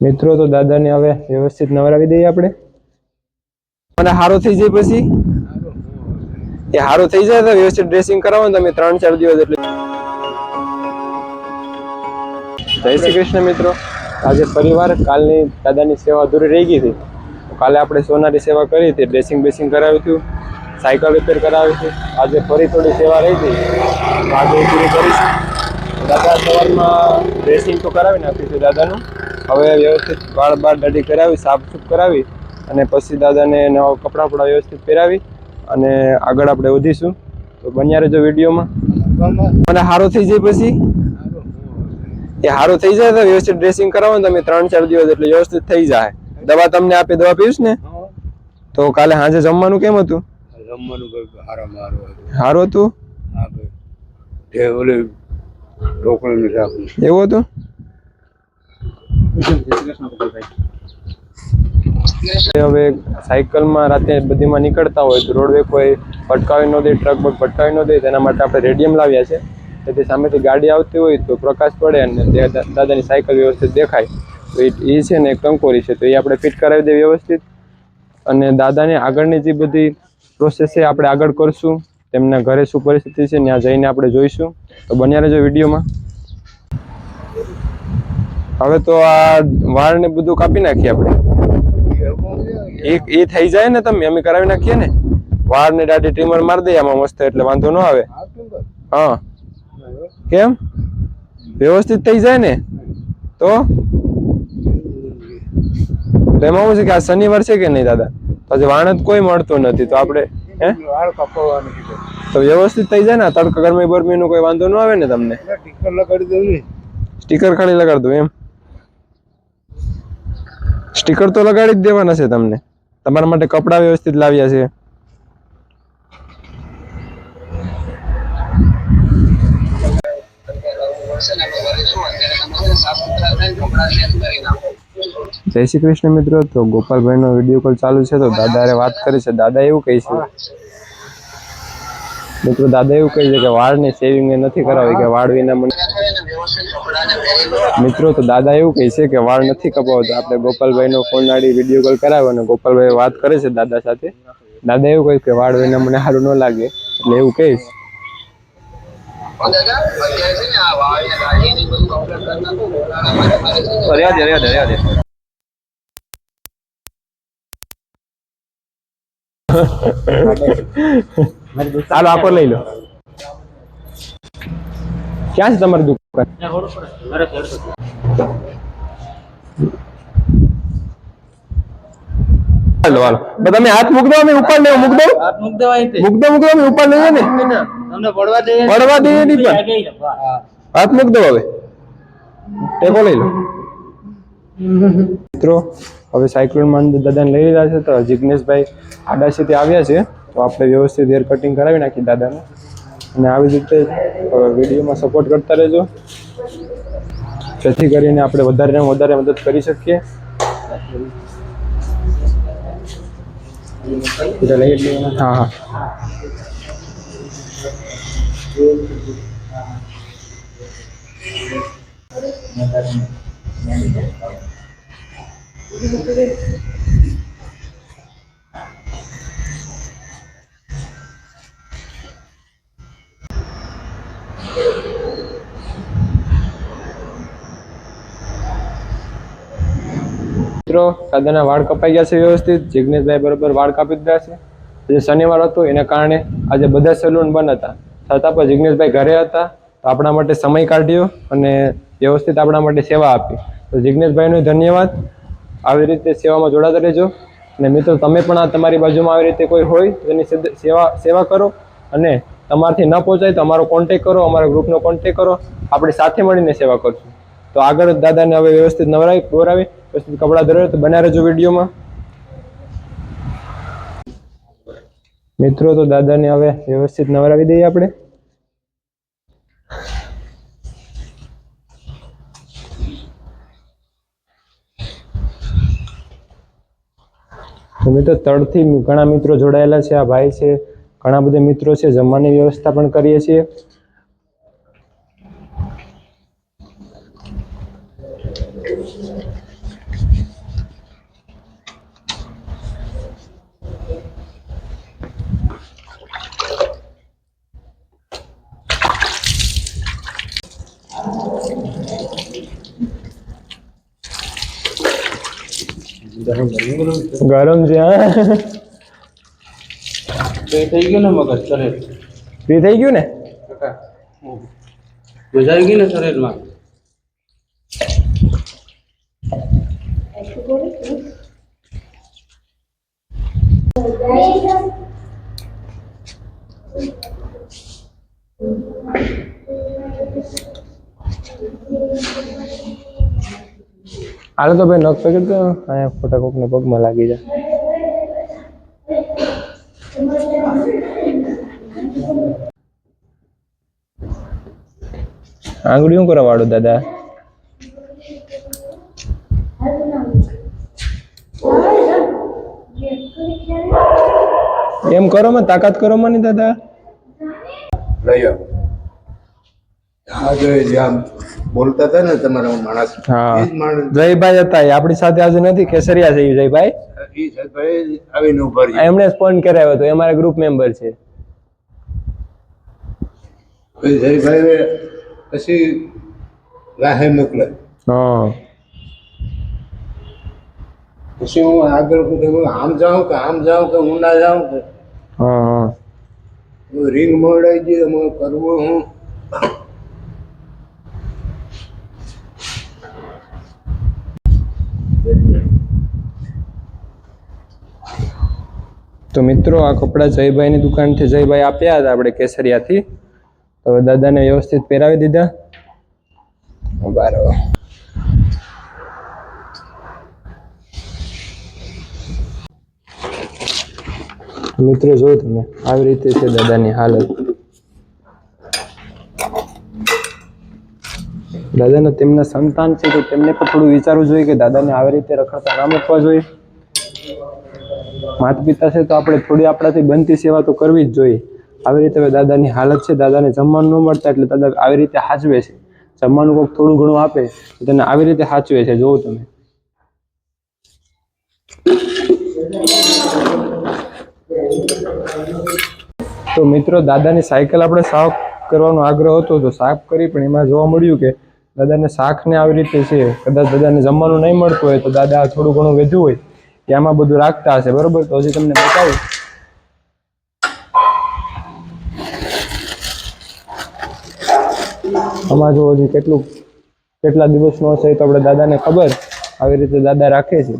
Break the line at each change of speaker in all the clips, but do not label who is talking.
મિત્રો, તો દાદાને હવે વ્યવસ્થિત નવરાવી દઈએ આપણે. અને હારો થઈ જાય પછી? એ હારો થઈ જાય તો વ્યવસ્થિત ડ્રેસિંગ કરાવો તમે ત્રણ ચાર દિવસ એટલે. જય શ્રી કૃષ્ણ મિત્રો. આજે પરિવાર કાલની દાદાની સેવા અધૂરી રહી ગઈ હતી. કાલે આપણે સોનારી સેવા કરી હતી ડ્રેસિંગ બેસિંગ કરાવ્યું હતું, સાયકલ રિપેર કરાવી હતી. આજે ફરી થોડી સેવા રહી હતી આજે પૂરી કરીશું. દાદા સવારમાં ડ્રેસિંગ તો કરાવી નાખ્યું છે દાદાનું. હવે વ્યવસ્થિત વાળ બાળ દાઢી કરાવી સાફ સૂફ કરાવી અને પછી દાદાને નવા કપડાં બપડા વ્યવસ્થિત પહેરાવી અને આગળ આપણે વધીશું. તો બન્યા રહેજો વિડીયોમાં. મને હારો થઈ જાય પછી? એ હારો થઈ જાય તો વ્યવસ્થિત ડ્રેસિંગ કરાવો ને તમે ત્રણ ચાર દિવસ એટલે વ્યવસ્થિત થઈ જાય. દવા તમને આપી દવા પીશ ને? તો કાલે સાંજે જમવાનું કેમ હતું?
જમવાનું હારા હતું.
સારું હતું?
જે ઓલે ઢોકળીનું શાક.
હવે સાયકલમાં રાતે બધીમાં નીકળતા હોય તો રોડવે કોઈ ભટકાવી ન દે, ટ્રક બટ ભટકાવી ન દે, તેના માટે આપણે રેડિયમ લાવ્યા છે. તેથી સામેથી ગાડી આવતી હોય તો પ્રકાશ પડે અને દાદાની સાયકલ વ્યવસ્થિત દેખાય. તો એ છે ને કંકોરી છે, તો એ આપણે ફિટ કરાવી દઈએ વ્યવસ્થિત. અને દાદાને આગળની જે બધી પ્રોસેસ છે આપણે આગળ કરશું. તેમના ઘરે શું પરિસ્થિતિ છે ત્યાં જઈને આપણે જોઈશું. તો બન્યા રહેજો વિડીયોમાં. હવે તો આ વાળ ને બધું કાપી નાખીએ આપણે. એ થઈ જાય ને તમે, અમે કરાવી નાખીએ ને. વાળ ને દાઢી ટ્રીમર મારી દઈએ, આમાં મસ્ત એટલે વાંધો ન આવે. હા. કેમ? વ્યવસ્થિત થઈ જાય ને? તો? એમાં શું છે કે આ શનિવાર છે કે નહીં દાદા? આજે વાણ જ કોઈ મળતું નથી, તો આપણે હે?
વાળ કપાવવાનું
તો વ્યવસ્થિત થઈ જાય ને તડકા ગરમી બરમીનું કોઈ વાંધો ન આવે ને તમને?
સ્ટીકર લગાડી દઉં ને
સ્ટીકર ખાલી લગાડી દઉં એમ? સ્ટીકર તો લગાડી જ દેવાના છે તમને. તમારા માટે કપડાં વ્યવસ્થિત લાવ્યા છે.
ને ને
જય શ્રી કૃષ્ણ મિત્રો તો ગોપાલભાઈનો વીડિયો કોલ ચાલુ છે તો દાદાએ વાત કરી છે. દાદા એવું કહે છે મિત્રો દાદા એવું કહી છે કે વાળની સેવિંગ નથી કરાવી કે વાળ વિના મને મિત્રો તો દાદા એવું કહે છે કે વાળ નથી કપાવતા આપણે ગોપાલભાઈનો ફોન આડી વીડિયો કોલ કરાવ્યો અને ગોપાલભાઈ વાત કરે છે દાદા સાથે. દાદા એવું કહે કે વાળ વિના મને સારું ન લાગે એટલે એવું કહીશ
અત્યારે Ha ને આ
ચાલો આપો લઈ લો. ક્યાં છે તમારી દુકાન? હાલો હાલો. તમે હાથ મૂક દો અમે ઉપર લેવો મૂક દો.
મૂક દો
મૂક દો અમે ઉપર લઈએ ને.
તમને પડવા દઈએ
પડવા દઈએ નહીં પણ. હાથ મૂક દો હવે. ટેકો લઈ લો. મિત્રો હવે સાયક્લોનમાં દાદાને લઈ લીધા છે તો જિગ્નેશભાઈ આડાસીથી આવ્યા છે. તો આપણે વ્યવસ્થિત હેર કટિંગ કરાવી નાખી દાદાને. અને આવી જ રીતે વિડીયોમાં સપોર્ટ કરતા રહેજો. જેથી કરીને આપણે વધારે ને વધારે મદદ કરી શકીએ. હા હા. લેવાના. મિત્રો દાદાના વાળ કપાઈ ગયા છે વ્યવસ્થિત. જિજ્ઞેશભાઈ બરોબર વાળ કાપી દીધા છે. આજે શનિવાર હતો, એના કારણે આજે બધા સલૂન બંધ હતા. છતાં પણ જિગ્નેશભાઈ ઘરે હતા. તો આપણા માટે સમય કાઢ્યો અને વ્યવસ્થિત આપણા માટે સેવા આપી. તો જિજ્ઞેશભાઈનો ધન્યવાદ. આવી રીતે સેવામાં જોડાતા રહેજો. અને મિત્રો, તમે પણ આ તમારી બાજુમાં આવી રીતે કોઈ હોય, તો એની સેવા સેવા કરો. અને તમારાથી ન પહોંચાય તો અમારો કોન્ટેક કરો, અમારા ગ્રુપનો કોન્ટેક કરો. આપણે સાથે મળીને સેવા કરશું. તો આગળ દાદાને હવે વ્યવસ્થિત નવરાવી. દોરાવી વ્યવસ્થિત કપડાં ધરાવે તો બના રહેજો વિડીયોમાં. મિત્રો, તો દાદાને હવે વ્યવસ્થિત નવરાવી દઈએ આપણે. મિત્રો, તળથી ઘણા મિત્રો જોડાયેલા છે, આ ભાઈ છે, ઘણા બધા મિત્રો છે, જમવાની વ્યવસ્થા પણ કરીએ છીએ. ગરમ છે હા.
તો થઈ ગયું ને મગજ શરીર?
બે થઈ ગયું ને?
મજા આવી ગઈ ને શરીરમાં?
હાલો તો ભાઈ નખ પકડ તો અહીંયા ખોટા કોકને પગમાં લાગી જાય. આંગળી શું કરવા વાળો દાદા? એમ કરો માં, તાકાત કરો માં નહીં દાદા?
લઈ આવો. બોલતા હતા ને તમારા માણસ
જયભાઈ હતા આપણી સાથે આજે નથી કેસરિયા છે જયભાઈ. એમણે ફોન કરાવ્યો હતો અમારા ગ્રુપ મેમ્બર છે.
પછી જયભાઈ પછી રાહે મોકલે.
હા.
પછી હું આગળ આમ જાઉં કે આમ જાઉં કે હું ના જાઉં કે?
હા
રિંગ મોડાઈ ગઈ કરવું હું.
તો મિત્રો, આ કપડાં જયભાઈની દુકાનથી જયભાઈ આપ્યા હતા આપણે કેસરિયાથી. તો દાદાને વ્યવસ્થિત પહેરાવી દીધા. બરાબર મિત્રો, જો તમે આવી રીતે છે દાદાની હાલત. દાદાના તેમના સંતાન છે તો તેમને પણ થોડું વિચારવું જોઈએ કે દાદાને આવી રીતે રખડતા ના મૂકવા જોઈએ. માતા પિતા છે તો આપણે થોડી આપણાથી બનતી સેવા તો કરવી જ જોઈએ. આવી રીતે હવે દાદાની હાલત છે, દાદાને જમવાનું ન મળતા એટલે દાદા આવી રીતે હાચવે છે. જમવાનું કોઈક થોડું ઘણું આપે તેને આવી રીતે હાચવે છે. જોવો તમે. તો મિત્રો, દાદાની સાયકલ આપણે સાફ કરવાનો આગ્રહ હતો તો સાફ કરી પણ એમાં જોવા મળ્યું કે દાદાને શાકને આવી રીતે છે, કદાચ દાદાને જમવાનું નહીં મળતું હોય તો દાદા થોડું ઘણું વધ્યું હોય, કે આમાં બધું રાખતા હશે, બરોબર? તો હજી તમને બતાવું. આમાં જો હજી કેટલું, કેટલા દિવસનો હશે તો આપણે દાદાને ખબર, આવી રીતે દાદા રાખે છે.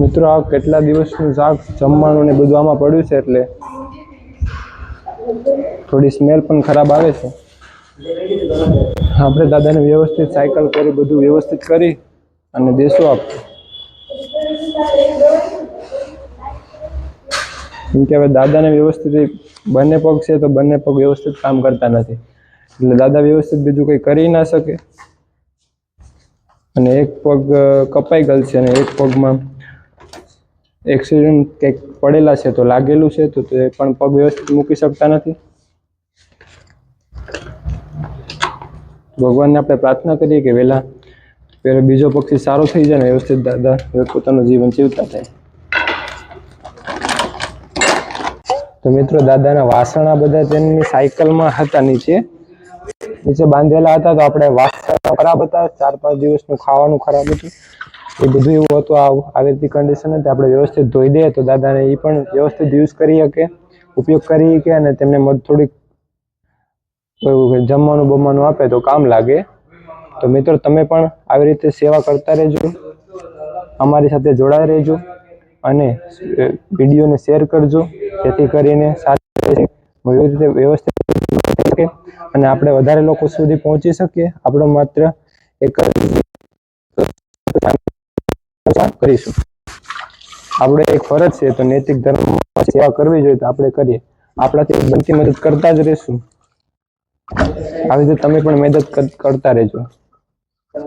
મિત્રો, આ કેટલા દિવસનું શાક જમવાનું ને બધું પડ્યું છે એટલે થોડી સ્મેલ પણ ખરાબ આવે છે. આપણે દાદાને વ્યવસ્થિત સાયકલ કરી, બધું વ્યવસ્થિત કરી અને દેશું આપ કેમ કે હવે દાદાને વ્યવસ્થિત બંને પગ છે તો બંને પગ વ્યવસ્થિત કામ કરતા નથી. એટલે દાદા વ્યવસ્થિત બીજું કંઈ કરી ના શકે. અને એક પગ કપાઈ ગયેલ છે અને એક પગમાં એક્સિડન્ટ કંઈક પડેલા છે તો લાગેલું છે તો તે પણ પગ વ્યવસ્થિત મૂકી શકતા નથી. ભગવાનને આપણે પ્રાર્થના કરીએ કે વહેલા પહેલાં બીજો પક્ષી સારો થઈ જાય ને વ્યવસ્થિત દાદા પોતાનું જીવન જીવતા થાય તો મિત્રો દાદાના વાસણા બધા તેમની સાયકલમાં હતા નીચે. નીચે બાંધેલા હતા તો આપણે વાસણ ખરાબ હતા. ચાર પાંચ દિવસનું ખાવાનું ખરાબ હતું. એ બધું એવું હતું. આવ- આવી રીતે કન્ડિશન હતી. આપણે વ્યવસ્થિત ધોઈ દઈએ તો દાદાને એ પણ વ્યવસ્થિત યુઝ કરી શકે, ઉપયોગ કરી શકે અને તેમને મદ થોડીક જમવાનું બમવાનું આપે તો કામ લાગે. તો મિત્રો તમે પણ આવી રીતે સેવા કરતા રહેજો. અમારી સાથે જોડાઈ રહેજો. અને વિડીયોને શેર કરજો. જેથી કરીને રીતે વ્યવસ્થિત અને આપણે વધારે લોકો સુધી પહોંચી શકીએ. આપણો માત્ર એક કરીશું. આપણે એક ફરજ છે, તો નૈતિક ધર્મ સેવા કરવી જોઈએ તો આપણે કરીએ. આપણાથી બનતી મદદ કરતા જ રહીશું. આવી રીતે તમે પણ મદદ કરતા રહેજો. તો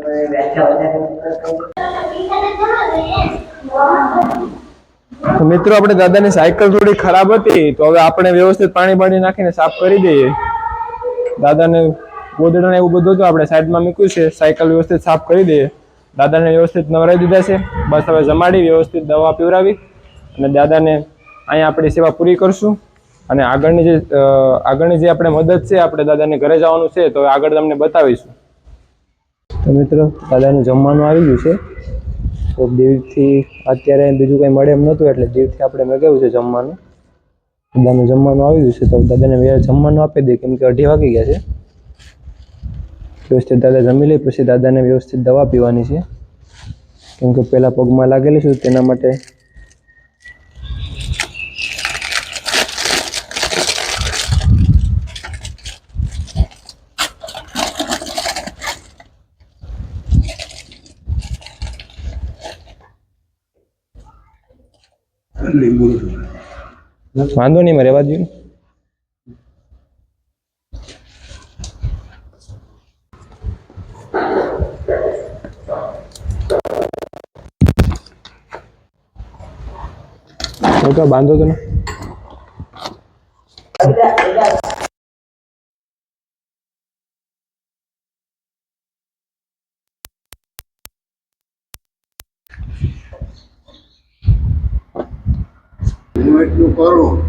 મિત્રો, આપણે દાદાની સાયકલ થોડી ખરાબ હતી, તો હવે આપણે વ્યવસ્થિત પાણી પાણી નાખીને સાફ કરી દઈએ. દાદાને ગોદડા એવું બધું હતું, આપણે સાઈડમાં મૂક્યું છે, સાયકલ વ્યવસ્થિત સાફ કરી દઈએ. દાદાને વ્યવસ્થિત નવરાઈ દીધા છે, બસ હવે જમાડી, વ્યવસ્થિત દવા પીવડાવી અને દાદાને અહીંયા આપણી સેવા પૂરી કરશું. અને આગળની જે આગળની જે આપણે મદદ છે, આપણે દાદાને ઘરે જવાનું છે, તો આગળ તમને બતાવીશું. તો મિત્રો, દાદાનું જમવાનું આવી ગયું છે. તો દીવથી અત્યારે બીજું કંઈ મળે એમ નહોતું એટલે દીવથી આપણે મગાવ્યું છે જમવાનું. દાદાનું જમવાનું આવી ગયું છે તો દાદાને જમવાનું આપી દઈએ કેમ કે અઢી વાગી ગયા છે. વ્યવસ્થિત દાદા જમી લે, પછી દાદાને વ્યવસ્થિત દવા પીવાની છે. કેમ કે પહેલાં પગમાં લાગેલી છે તેના માટે વાંધો નહીં મારે રહેવા દઉં ઓકે બાંધો તો ને.
એટલું કરું.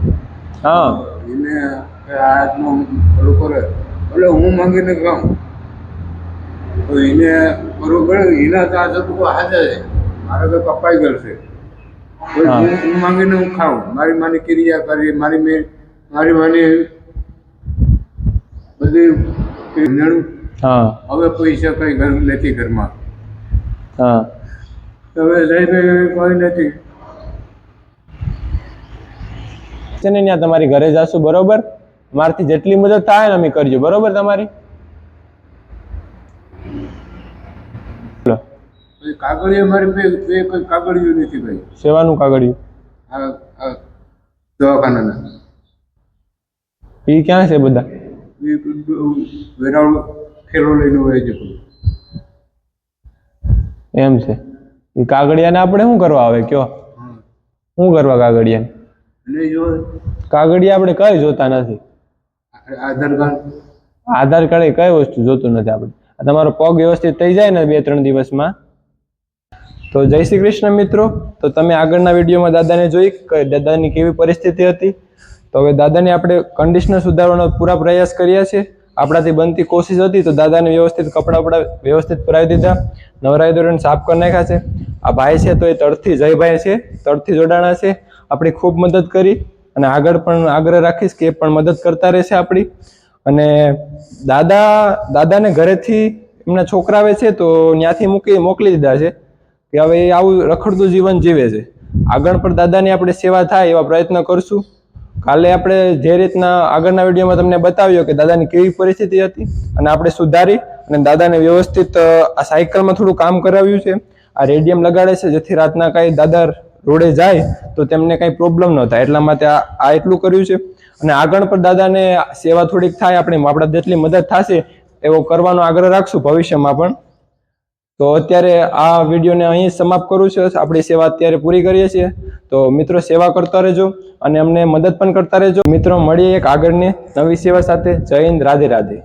હા.
એને આજનું ઓલું કરે. એટલે હું માંગીને કહું. તો એને પડે એના તો આ જતું હાજર છે. મારે તો કપાઈ ગયેલ છે.
હું.
માંગીને હું ખાઉં. મારી માની ક્રિયા કરી મારી મેં મારી માની બધી હવે પૈસા કઈ ઘર નથી ઘરમાં.
હા.
હવે જઈ કોઈ નથી.
છે ને ત્યાં તમારી ઘરે જશું બરોબર? મારથી જેટલી મદદ થાય ને અમે કરજો બરોબર તમારી?
કાગળિયા મારી બે બે કોઈ કાગળિયું નથી ભાઈ.
સેવાનું કાગળિયું?
આ આ દવાખાનાના.
એ ક્યાં છે બધા?
વેરાવળ ખેલો લઈને હોય છે
એમ છે. એ કાગળિયાને આપણે શું કરવા આવે? કયો? શું કરવા કાગળિયાને?
અને જો
કાગળિયા આપણે કઈ જોતા નથી?
આધાર કાર્ડ?
આધાર કાર્ડ એ કઈ વસ્તુ જોતું નથી આપણે? તમારો પગ વ્યવસ્થિત થઈ જાય ને બે ત્રણ દિવસમાં? તો જય શ્રી કૃષ્ણ મિત્રો. તો તમે આગળના વિડીયોમાં દાદાને જોઈ કે દાદાની કેવી પરિસ્થિતિ હતી? તો હવે દાદાને આપણે કન્ડિશનર સુધારવાનો પૂરા પ્રયાસ કર્યા છે. આપણાથી બનતી કોશિશ હતી તો દાદાને વ્યવસ્થિત કપડાં બપડા વ્યવસ્થિત પહેરાવી દીધા. નવરાઈ ધોરણ સાફ કરી નાખ્યા છે. આ ભાઈ છે તો એ તળથી જયભાઈ છે. તળથી જોડાણા છે. આપણી ખૂબ મદદ કરી અને આગળ પણ આગ્રહ રાખીશ કે એ પણ મદદ કરતા રહેશે આપણી. અને દાદા, દાદાને ઘરેથી એમના છોકરા આવે છે તો ત્યાંથી મૂકી, મોકલી દીધા છે કે હવે એ આવું રખડતું જીવન જીવે છે. આગળ પણ દાદાની આપણે સેવા થાય એવા પ્રયત્ન કરશું. કાલે આપણે જે રીતના આગળના વિડીયોમાં તમને બતાવ્યો કે દાદાની કેવી પરિસ્થિતિ હતી અને આપણે સુધારી અને દાદાને વ્યવસ્થિત આ સાયકલમાં થોડું કામ કરાવ્યું છે. આ રેડિયમ લગાડે છે જેથી રાતના કાંઈ દાદા રોડે જાય તો તેમને કંઈ પ્રોબ્લેમ ન થાય. એટલા માટે આ એટલું કર્યું છે. અને આગળ પણ દાદાને સેવા થોડીક થાય આપણે, આપણા જેટલી મદદ થશે એવો કરવાનો આગ્રહ રાખશું ભવિષ્યમાં પણ. તો અત્યારે આ વિડીયોને અહીં સમાપ્ત કરું છું. આપણી સેવા અત્યારે પૂરી કરીએ છીએ. તો મિત્રો સેવા કરતા રહેજો અને અમને મદદ પણ કરતા રહેજો. મિત્રો, મળીએ એક આગળની નવી સેવા સાથે. જય હિન્દ, રાધે રાધે.